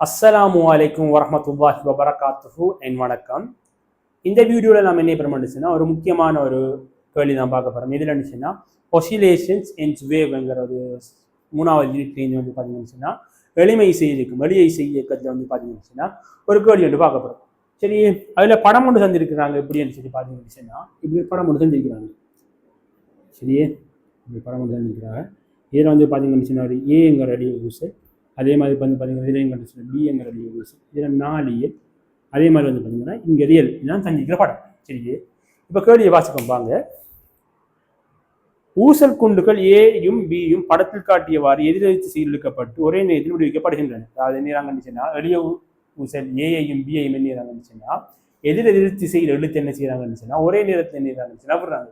அஸ்ஸலாமு அலைக்கும் வரமத்துல்லாஹி வபரகாத்துஹு என் வணக்கம் இந்த வீடியோவில் நம்ம என்ன பண்ண பண்ணுச்சுன்னா ஒரு முக்கியமான ஒரு கேள்வி தான் பார்க்க போகிறோம் இதில் இருந்துச்சுன்னா ஒசிலேஷன்ஸ் இன்ஸ் வேவ்ங்கிற ஒரு மூணாவது யூனிட்லேருந்து வந்து பார்த்தீங்கன்னா எளிமை செய்திருக்கும் எளிய செய்ய இயக்கத்தில் வந்து பார்த்தீங்கன்னா ஒரு கேள்வி வந்து பார்க்க போகிறோம் சரி அதில் படம் ஒன்று தந்திருக்கிறாங்க எப்படின்னு சொல்லி பார்த்தீங்கன்னா இப்படி படம் ஒன்று தந்திருக்கிறாங்க சரியே இப்படி படம் ஒன்று தந்திருக்கிறாங்க இதில் வந்து பார்த்தீங்கன்னா ஒரு ஏங்கிற அடி யூஸ் அதே மாதிரி வந்து பார்த்தீங்கன்னா இதில் கண்டிஷன் பிஎங்கிற அடி இதில் நாலு ஏ அதே மாதிரி வந்து பார்த்தீங்கன்னா இங்கே ரியல் இதுதான் தங்கிக்கிற படம். சரி இப்போ கேள்வியை வாசிப்போம் வாங்க. ஊசல் குண்டுகள் ஏயும் பியும் படத்தில் காட்டியவாறு எதிரெதிர்த்து சீரழிக்கப்பட்டு ஒரே நேரத்தில் விடுவிக்கப்படுகின்றன. அதாவது என்ன கண்டிச்சுன்னா எளிய ஊசல் ஏஐயும் பிஐயும் என்ன செய்யறாங்கன்னு எதிரெதிர் திசையில் எழுத்து என்ன செய்யறாங்க சொன்னா ஒரே நேரத்தில் என்ன செய்யறாங்கன்னு விடுறாங்க.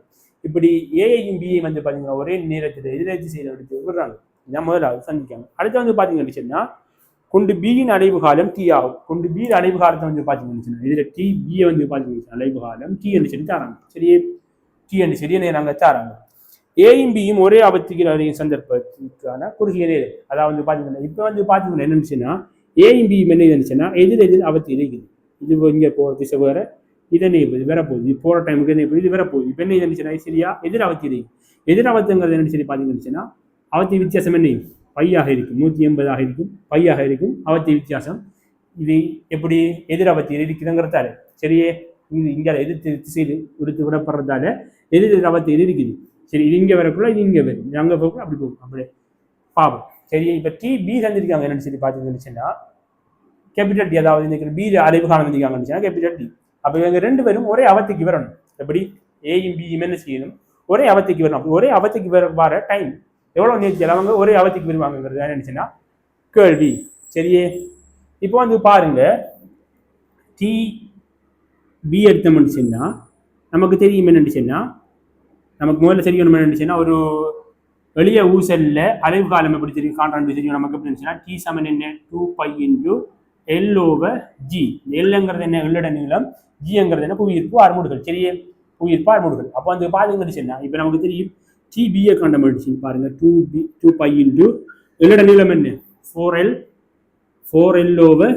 இப்படி ஏஐயும் பிஐ வந்து பார்த்தீங்கன்னா ஒரே நேரத்தில் எதிரெதிர் திசையில் எழுத்து விடுறாங்க. இதான் முதலாவது சந்திக்காங்க அடுத்து வந்து பாத்தீங்கன்னு சொன்னா கொண்டு பியின் அடைவு காலம் டி ஆகும் கொண்டு பியின் அடைவு காலத்தை வந்து பாத்தீங்கன்னு சொன்னா இதுல டி பியை வந்து பாத்தீங்கன்னா அடைவு காலம் டி என்று சொல்லி தாராங்க சரியே டி என்று சொல்லி நேராங்க தாராங்க ஏயும் பியும் ஒரே ஆபத்துக்கு அறியும் சந்தர்ப்பத்துக்கான குறுகிய நேரம் அதாவது வந்து பாத்தீங்கன்னா இப்போ வந்து பாத்தீங்கன்னா என்னச்சுன்னா ஏயும் பியும் என்ன இருந்துச்சுன்னா எதிர் எதிர் ஆபத்து இருக்குது இது இங்கே போகிற திசை வேற இதனை இது வேற போகுது இது போகிற டைமுக்கு என்ன போகுது இது வேற போகுது இப்போ என்ன இருந்துச்சுன்னா சரியா எதிர் ஆபத்து இருக்கு எதிர் ஆபத்துங்கிறது என்ன சொல்லி பார்த்தீங்கன்னு அவத்தி வித்தியாசம் என்ன? பையாக இருக்கும். நூற்றி எண்பதாக இருக்கும். பையாக இருக்கும். அவத்தி வித்தியாசம். இது எப்படி எதிர் அவத்தி இருக்குதுங்கிறதால சரியே இது இங்கே எதிர்த்து திசையில் விடுத்து விடப்படுறதால எதிர் எதிர் எதிர் இருக்குது. சரி இது இங்கே வரக்குள்ள இது இங்கே வரும். அங்கே போகும் அப்படி போகும். அப்படி. பாவம். சரி இப்போ டி பி தந்திருக்காங்க. என்னன்னு சொல்லி பார்த்தீங்கன்னு கேபிட்டல் டி அதாவது இந்த பி அலைவு காலம் வந்திருக்காங்கன்னு கேபிட்டல் டி அப்போ இவங்க ரெண்டு பேரும் ஒரே அவத்துக்கு வரணும். எப்படி? ஏயும் பியும் என்ன செய்யணும்? ஒரே அவத்துக்கு வரணும். ஒரே அவத்துக்கு வர வர டைம் எவ்வளோ நேர்த்தியில் அவங்க ஒரே அவதிக்கு விரும்புவாங்கிறது என்னச்சுன்னா கேள்வி. சரியே? இப்போ வந்து பாருங்க. டி பி எடுத்தோம்னுச்சுன்னா நமக்கு தெரியும் என்னச்சுன்னா நமக்கு முதல்ல தெரியணும் சொன்னால் ஒரு எளிய ஊசல்ல அலைவு காலம் எப்படி தெரியும்? கான்ட்ராக்ட் தெரியும்? நமக்கு எப்படி இருந்துச்சுன்னா டி சமன் என்ன? Two pi into L over g எல்லுங்கிறது என்ன? எல்லோட நீளம். ஜிங்கிறது என்ன? புவியீர்ப்பு ஆறுமுடுகள் சரியே? புவியீர்ப்பு ஆறுமுடுகள் அப்போ வந்து பாருங்கன்னு இப்போ நமக்கு தெரியும் டிபியை பிஏ கண்டமெடிச்சு பாருங்க. Two pi two pi into எல்லோட நீளம் என்ன? Four L four L over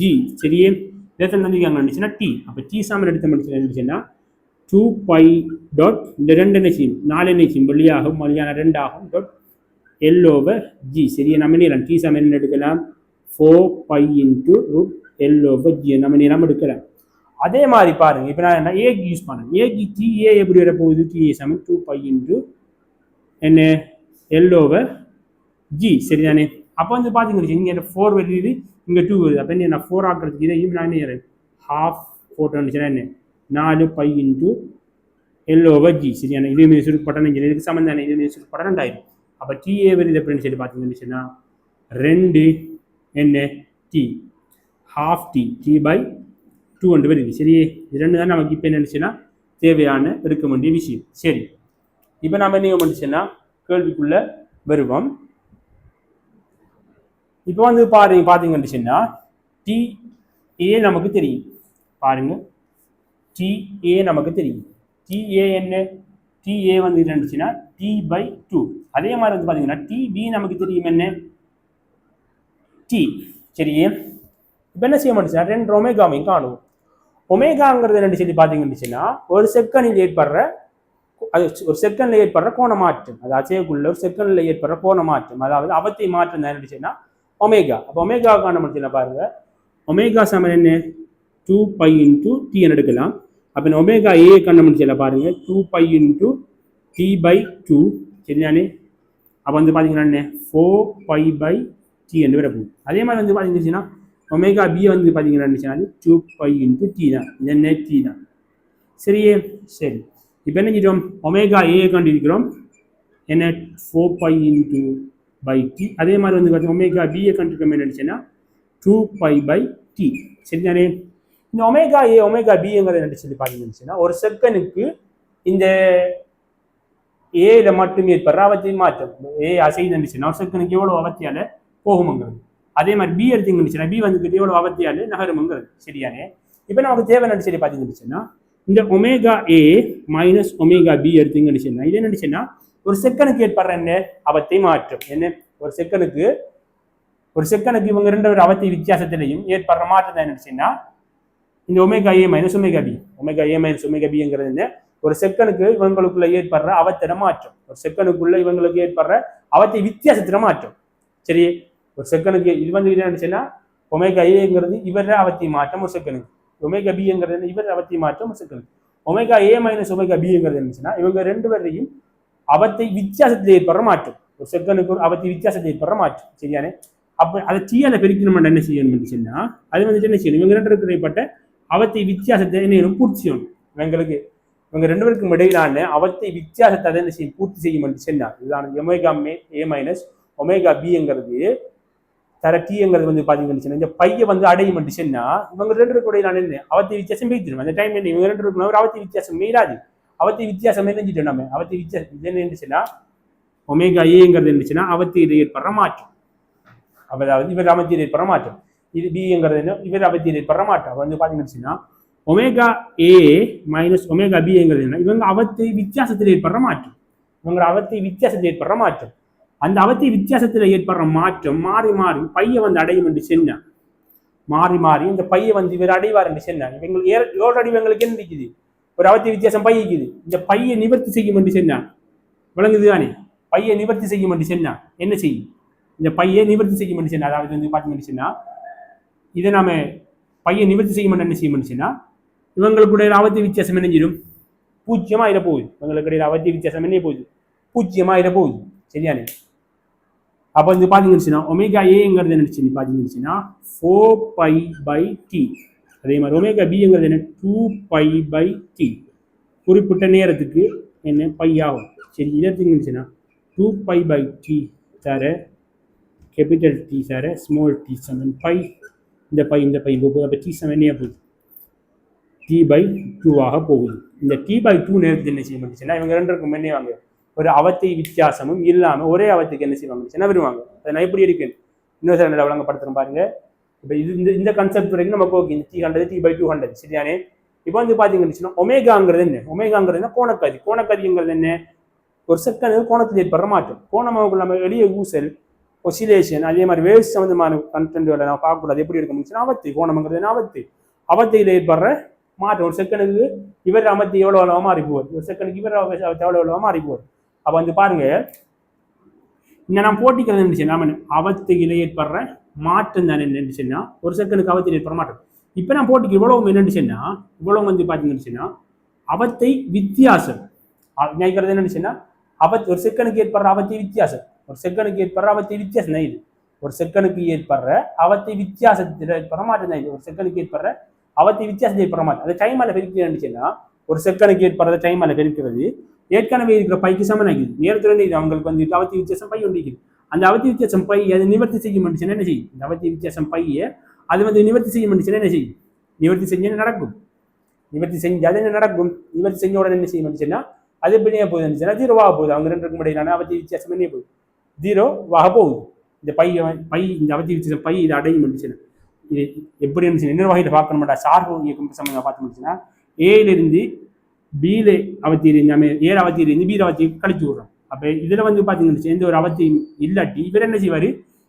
g சரியே இதை தந்திருக்காங்க டி அப்போ டி சாமன் எடுத்த முடிச்சு இருந்துச்சுன்னா டூ பை டாட் இந்த ரெண்டு என்ன செய்யும்? நாலு என்ன செய்யும்? வெளியாகும் மொழியான ரெண்டாகும் டாட் எல் ஓவர் ஜி சரியா நம்ம நீளம் டி சாமன் என்ன எடுக்கலாம்? Four pi into root L over g நம்ம நீளம் எடுக்கலாம். அதே மாதிரி பாருங்க. இப்போ நான் என்ன? ஏக்கு யூஸ் பண்ணேன். ஏக்கு டி ஏ எப்படி வர போகுது டி ஏ சமன் டூ பை இன்ட்டு என்ன? எல் ஓவர் ஜி சரிதானே? அப்போ வந்து பார்த்தீங்கன்னு இங்கே ஃபோர் வருது இங்கே டூ வருது. அப்போ என்ன ஃபோர் ஆக்குறதுக்கு இதையும் நான் என்ன ஹாஃப் போட்டோன்னு என்ன? நாலு pi into L over g சரியான இது மீது சுருப்பட்டம் இதுக்கு சம்மந்தான இது மீது சுருப்பட்டம் ரெண்டாயிரம். அப்போ டிஏ வருது எப்படின்னு சொல்லி பார்த்தீங்கன்னு சொன்னா ரெண்டு என்ன? T half T T by two hundred வருது. சரியே? இது ரெண்டு தான் நமக்கு இப்போ என்னச்சுன்னா தேவையான இருக்க வேண்டிய விஷயம். சரி. இப்போ நம்ம என்ன பண்ணிச்சுன்னா கேள்விக்குள்ள வருவோம். இப்போ வந்து பாருங்க பார்த்தீங்கன்னு சொன்னா டி ஏ நமக்கு தெரியும். பாருங்க. டி ஏ நமக்கு தெரியும். டி ஏ என்ன? டி ஏ வந்து இருந்துச்சுன்னா டி பை டூ அதே மாதிரி வந்து பார்த்தீங்கன்னா டி பி நமக்கு தெரியும் என்ன? டி சரியே? இப்போ என்ன செய்ய மாட்டேன் ரெண்டு ஒமேகாவையும் காணும் ஒமேகாங்கிறது என்ன சொல்லி பார்த்தீங்கன்னுச்சுன்னா ஒரு செகண்டில் ஏற்படுற அது ஒரு செகண்ட்ல ஏற்படுற கோண மாற்றம். அது அச்சயக்குள்ள ஒரு செகண்ட்ல ஏற்படுற கோண மாற்றம். அதாவது அவத்தை மாற்றம் தான் என்னச்சுன்னா ஒமேகா. அப்போ ஒமேகா காண முடிச்சுன்னா பாருங்க. ஒமேகா சமன் என்ன? டூ பை இன்டூ டி எடுக்கலாம். அப்போ ஒமேகா ஏ கண்ண முடிச்சல பாருங்க. Two pi into T by two சரிதானே? அப்போ வந்து பார்த்தீங்கன்னா என்ன? ஃபோர் பை பை டி என்று வரப்போகுது. அதே மாதிரி வந்து பார்த்தீங்கன்னா ஒமேகா பி வந்து பார்த்தீங்கன்னா டூ பை இன்டூ டி தான். இது என்ன? டி தான். சரியே? சரி. இப்போ என்ன செஞ்சோம் ஒமேகா ஏ கண்டிருக்கிறோம் என்ன? Four pi into pi T அதே மாதிரி வந்து பார்த்தீங்கன்னா ஒமேகா பிஏ கண்டிருக்கோம் என்னச்சுன்னா டூ பை பை டி சரிதானே? இந்த ஒமேகா ஏ ஒமேகா பிங்கிறத என்ன சொல்லி பார்த்தீங்கன்னா ஒரு செகண்டுக்கு இந்த ஏல மட்டும் ஏற்படுற அவத்தை மாற்றம். ஏ அசைந்துச்சுன்னா ஒரு செகண்டுக்கு எவ்வளோ அவத்தியால போகுமுங்கிறது. அதே மாதிரி பி எடுத்தீங்கன்னு பி வந்துக்கிட்டு எவ்வளோ அவத்தியால நகருமுங்கிறது. சரியானே இப்போ நமக்கு தேவை என்ன சொல்லி பார்த்தீங்கன்னு இந்த omega A minus omega B எடுத்தீங்கன்னு சொன்னா இது என்னன்னு சொன்னா ஒரு செகண்டுக்கு ஏற்படுற என்ன? அவத்தை மாற்றம். என்ன? ஒரு செகண்டுக்கு ஒரு செகண்டுக்கு இவங்க ரெண்டு ஒரு அவத்தை வித்தியாசத்திலையும் ஏற்படுற மாற்றம் என்ன என்னச்சுன்னா இந்த omega A minus omega B omega A minus omega பிங்கிறது என்ன? ஒரு செகண்டுக்கு இவங்களுக்குள்ள ஏற்படுற அவத்திட மாற்றம். ஒரு செகண்டுக்குள்ள இவங்களுக்கு ஏற்படுற அவத்தை வித்தியாசத்தில மாற்றம். சரி? ஒரு செகண்டுக்கு இது வந்து என்னச்சுன்னா ஒமேகா ஏங்கிறது இவர அவத்தை மாற்றம் ஒரு செகண்டுக்கு ஒமேகா பிங்கிறது இவர் அவத்தை மாற்றம் சிக்கல் ஒமேகா ஏ மைனஸ் ஒமேகா பிங்கிறது என்னச்சுன்னா இவங்க ரெண்டு பேரையும் அவத்தை வித்தியாசத்தில் ஏற்படுற மாற்றம் ஒரு செகண்டுக்கு ஒரு அவத்தை வித்தியாசத்தில் ஏற்படுற மாற்றம் சரியானே அப்போ அதை டீயால பெருக்கணும் என்ன செய்யணும் சொன்னால் அது வந்துட்டு என்ன செய்யணும்? இவங்க ரெண்டு பேருக்கு இடைப்பட்ட அவத்தை வித்தியாசத்தை என்ன செய்யணும்? பூர்த்தி செய்யணும். இவங்களுக்கு இவங்க ரெண்டு பேருக்கும் இடையிலான அவத்தை வித்தியாசத்தை அதை என்ன செய்யும்? பூர்த்தி செய்யும் சொன்னா இதுதான் ஒமேகா மே ஏ மைனஸ் ஒமேகா பிங்கிறது தர டீங்கிறது வந்து பாத்தீங்கன்னு இந்த பைய வந்து அடையும் சொன்னா இவங்க ரெண்டு பேருக்கு நான் என்ன அவத்தை வித்தியாசம் பேசிடும் அந்த டைம் என்ன இவங்க ரெண்டு பேருக்கு ஒரு அவத்தை வித்தியாசம் மீறாது அவத்தை வித்தியாசம் என்னஞ்சிட்டோம் நம்ம அவத்தி வித்தியாசம் இது என்ன இருந்துச்சுன்னா ஒமேகா ஏங்கிறது இருந்துச்சுன்னா அவத்தியில் ஏற்படுற மாற்றம். அதாவது இவர் அவத்தியில் ஏற்படுற மாற்றம். இது பிங்கிறது என்ன இவர் அவத்தியில் ஏற்படுற மாற்றம். வந்து பாத்தீங்கன்னா ஒமேகா ஏ மைனஸ் ஒமேகா பிங்கிறது என்ன இவங்க அவத்தை வித்தியாசத்தில் ஏற்படுற மாற்றம். இவங்க அவத்தை வித்தியாசத்தில் ஏற்படுற மாற்றம். அந்த அவத்தி வித்தியாசத்தில் ஏற்படுற மாற்றம் மாறி மாறி பையன் வந்து அடையும் என்று சொன்னா மாறி மாறி இந்த பையன் வந்து இவர் அடைவார் என்று சொன்னா இவங்களுக்கு ஏற ஆல்ரெடி இவங்களுக்கு என்ன இருக்குது? ஒரு அவத்தி வித்தியாசம் பையிக்குது இந்த பையை நிவர்த்தி செய்யும் என்று சொன்னா விளங்குது தானே? பையை நிவர்த்தி செய்யும் என்று சொன்னா என்ன செய்யும்? இந்த பையை நிவர்த்தி செய்யும் என்று சொன்னா அதாவது வந்து பார்த்தீங்கன்னு சொன்னா இதை நாம பையை நிவர்த்தி செய்யும் என்ன செய்யும் சொன்னா இவங்களுக்குடைய அவத்தி வித்தியாசம் என்னஞ்சிடும் செய்யும் பூஜ்ஜியமா இட போகுது இவங்களுக்குடைய அவத்தி வித்தியாசம் என்ன போகுது? பூஜ்ஜியமா இட போகுது. சரியானே அப்போ வந்து பார்த்தீங்கன்னு ஒமேகா ஏங்கிறது என்ன சொல்லி பார்த்தீங்கன்னு ஃபோர் பை பை டி அதே மாதிரி ஒமேகா பிங்கிறது என்ன? டூ பை பை டி குறிப்பிட்ட நேரத்துக்கு என்ன? பை ஆகும். சரி இதை எடுத்தீங்கன்னு டூ பை பை டி தர கேபிட்டல் டி தர ஸ்மால் டி செவன் பை இந்த பை இந்த பை போகுது. அப்போ டி செவனே என்ன போகுது? டி பை டூவாக போகுது. இந்த டி பை டூ நேரத்துக்கு என்ன செய்ய மாட்டேச்சுன்னா இவங்க ரெண்டுக்கும் என்ன வாங்க ஒரு அவத்தை வித்தியாசமும் இல்லாமல் ஒரே அவத்துக்கு என்ன செய்வாங்க? என்ன வருவாங்க அதை நான் எப்படி இருக்கு இன்னொரு சில விளங்கப்படுத்துறேன் பாருங்க. இப்போ இது இந்த இந்த கான்செப்ட் வரைக்கும் நமக்கு okay T hundred T by two hundred சரியானே இப்போ வந்து பார்த்தீங்கன்னு ஒமேகாங்கிறது என்ன? ஒமேகாங்கிறது என்ன? கோணக்கதி. கோணக்கதிங்கிறது என்ன? ஒரு செகண்ட் கோணத்தில் ஏற்படுற மாற்றம் கோணமாக நம்ம எளிய ஊசல் ஒசிலேஷன் அதே மாதிரி வேஸ்ட் சம்மந்தமான கண்டென்ட்களை நம்ம பார்க்கக்கூடாது. எப்படி இருக்க முடிச்சுன்னா அவத்து. கோணம்ங்கிறது என்ன? அவத்து. அவத்தையில் ஏற்படுற மாற்றம் ஒரு செகண்டுக்கு இவர் அமர்த்தி எவ்வளோ எவ்வளோ மாறி போவார் ஒரு செகண்டுக்கு இவர் அவத்தை எவ்வளோ எவ்வளோ மாறி போவார் அப்போ வந்து பாருங்க. இந்த நான் போட்டிக்கிறது நினைச்சேன் நாம அவத்தையில் ஏற்படுற மாற்றம் தானே என்னச்சுன்னா ஒரு செகண்டுக்கு அவத்தில் ஏற்படுற மாற்றம். இப்போ நான் போட்டிக்கு இவ்வளவு என்னச்சுன்னா இவ்வளவு வந்து பார்த்தீங்கன்னு அவத்தை வித்தியாசம். நினைக்கிறது என்னச்சுன்னா அவத் ஒரு செகண்டுக்கு ஏற்படுற அவத்தை வித்தியாசம். ஒரு செகண்டுக்கு ஏற்படுற அவத்தை வித்தியாசம் தான் இது. ஒரு செகண்டுக்கு ஏற்படுற அவத்தை வித்தியாசத்தில் ஏற்படுற மாற்றம் தான் இது. ஒரு செகண்டுக்கு ஏற்படுற அவத்தை வித்தியாசத்தை ஏற்படுற மாற்றம். அது டைமால பெருக்கிறதுச்சுன்னா ஒரு செகண்டுக்கு ஏற்படுற டைமால பெருக்கிறது ஏற்கனவே இருக்கிற பைக்கு சமனாகிது நேரத்துடன் இது அவங்களுக்கு வந்து அவத்தி வித்தியாசம் பை ஒன்றிக்குது அந்த அவத்தி வித்தியாசம் பை அது நிவர்த்தி செய்ய மாட்டேச்சுன்னா என்ன செய்யும்? இந்த அவத்தி வித்தியாசம் பையை அது வந்து நிவர்த்தி செய்ய மாட்டுச்சுன்னா என்ன செய்யும்? நிவர்த்தி செஞ்சு நடக்கும்? நிவர்த்தி செஞ்சால் என்ன நடக்கும்? நிவர்த்தி செஞ்ச உடனே என்ன செய்ய மாட்டுச்சுன்னா அது எப்படியே போகுது ஜீரோவாக போகுது. அவங்க ரெண்டு இருக்கும் இடையிலான அவத்தி வித்தியாசம் என்ன போகுது? ஜீரோவாக போகுது. இந்த பை பை இந்த அவத்தி வித்தியாசம் பை இதை அடையும் இருந்துச்சுன்னா இது எப்படி இருந்துச்சு என்ன வகையில் பார்க்க மாட்டா சார்பு இயக்கம் சம்பந்தம் பார்த்து முடிச்சுன்னா ஏலிருந்து பியில அவத்தி நம்ம ஏழு அவத்தி இருந்து அவத்தி கழிச்சு விடுறோம். அப்போ இதில் வந்து பார்த்தீங்கன்னா எந்த ஒரு அவத்தியும் இல்லாட்டி இவர் என்ன செய்வார்?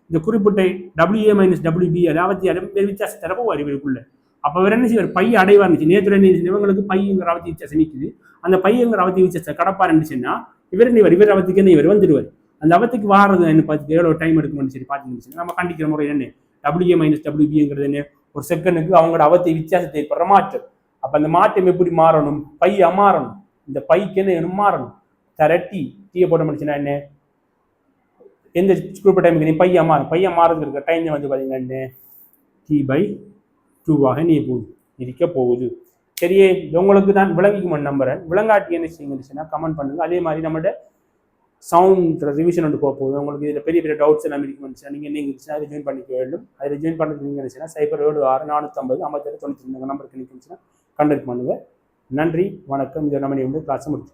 இந்த குறிப்பிட்ட டபிள்யூஏ மைனஸ் டபிள்யூபி அது அவத்தி வேறு வித்தியாசத்தில் போவார் இவருக்குள்ள. அப்போ இவர் என்ன செய்வார்? பை அடைவார்னுச்சு நேற்று என்ன இவங்களுக்கு பையங்கிற அவத்தி வித்தியாசம் நிற்குது அந்த பையங்கிற அவத்தி வித்தியாசத்தை கடப்பார் இருந்துச்சுன்னா இவர் என்ன இவர் இவர் அவத்துக்கு என்ன இவர் வந்துடுவார் அந்த அவத்துக்கு வாரது என்ன பார்த்து எவ்வளோ டைம் எடுக்கணும்னு சரி பார்த்தீங்கன்னு நம்ம கண்டிக்கிற முறை என்ன? டபிள்யூஏ மைனஸ் டபிள்யூபிங்கிறது என்ன? ஒரு செகண்டுக்கு அவங்களோட அவத்தை வித்தியாசத்தை ஏற்படுற மாற்றம் அப்போ அந்த மாற்றம் எப்படி மாறணும்? பை அமாறணும் இந்த பைக்கு என்ன மாறணும். தரட்டி டீயை போட்ட முடிச்சுன்னா என்ன? எந்த குறிப்பிட்ட டைமுக்கு நீ பையன் மாறும் பையன் மாறதுக்கு இருக்க டைம் வந்து பார்த்தீங்கன்னா என்ன? டி பை டூவாக நீ போகுது இருக்க போகுது. சரியே இது உங்களுக்கு நான் விளங்கிக்குமன் நம்புறேன் விளங்காட்டி என்ன செய்யுங்கன்னா கமெண்ட் பண்ணுங்க. அதே மாதிரி நம்மளோட சவுண்ட் ரிவிஷன் ஒன்று போக போகுது உங்களுக்கு இதில் பெரிய பெரிய டவுட்ஸ் எல்லாம் இருக்கு நீங்கள் என்ன இருந்துச்சுன்னா அதை ஜாயின் பண்ணிக்க வேண்டும். அதில் ஜாயின் பண்ணுறது நீங்கள் இருந்துச்சுன்னா சைபர் ஏழு ஆறு நானூற்றம்பது ஐம்பத்தேழு தொண்ணூற்றி ரெண்டு நம்பருக்கு நிற்கிச்சுன்னா கண்டக்ட் பண்ணுங்கள் நன்றி வணக்கம். இதை நம்ம வந்து கிளாஸை முடிச்சு